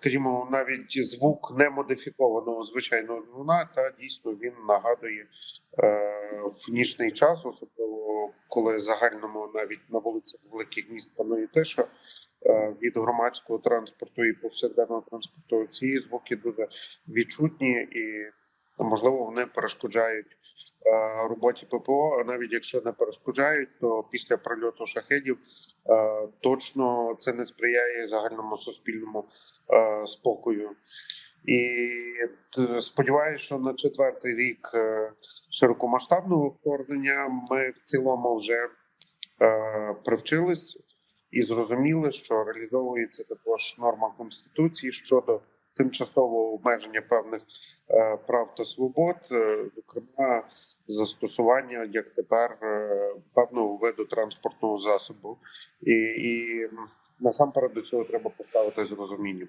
скажімо, навіть звук немодифікованого звичайного двигуна, та дійсно він нагадує е, в нічний час, особливо коли загальному навіть на вулицях великих міст панує тиша. е, Від громадського транспорту і повсякденного транспорту ці звуки дуже відчутні і можливо вони перешкоджають роботі ППО. А навіть якщо не перешкоджають, то після прильоту шахедів е, точно це не сприяє загальному суспільному е, спокою. І сподіваюся, що на четвертий рік е, широкомасштабного вторгнення ми в цілому вже е, привчились і зрозуміли, що реалізовується також норма конституції щодо тимчасового обмеження певних е, прав та свобод, е, зокрема застосування як тепер е, певного виду транспортного засобу, і, і насамперед до цього треба поставити з розумінням.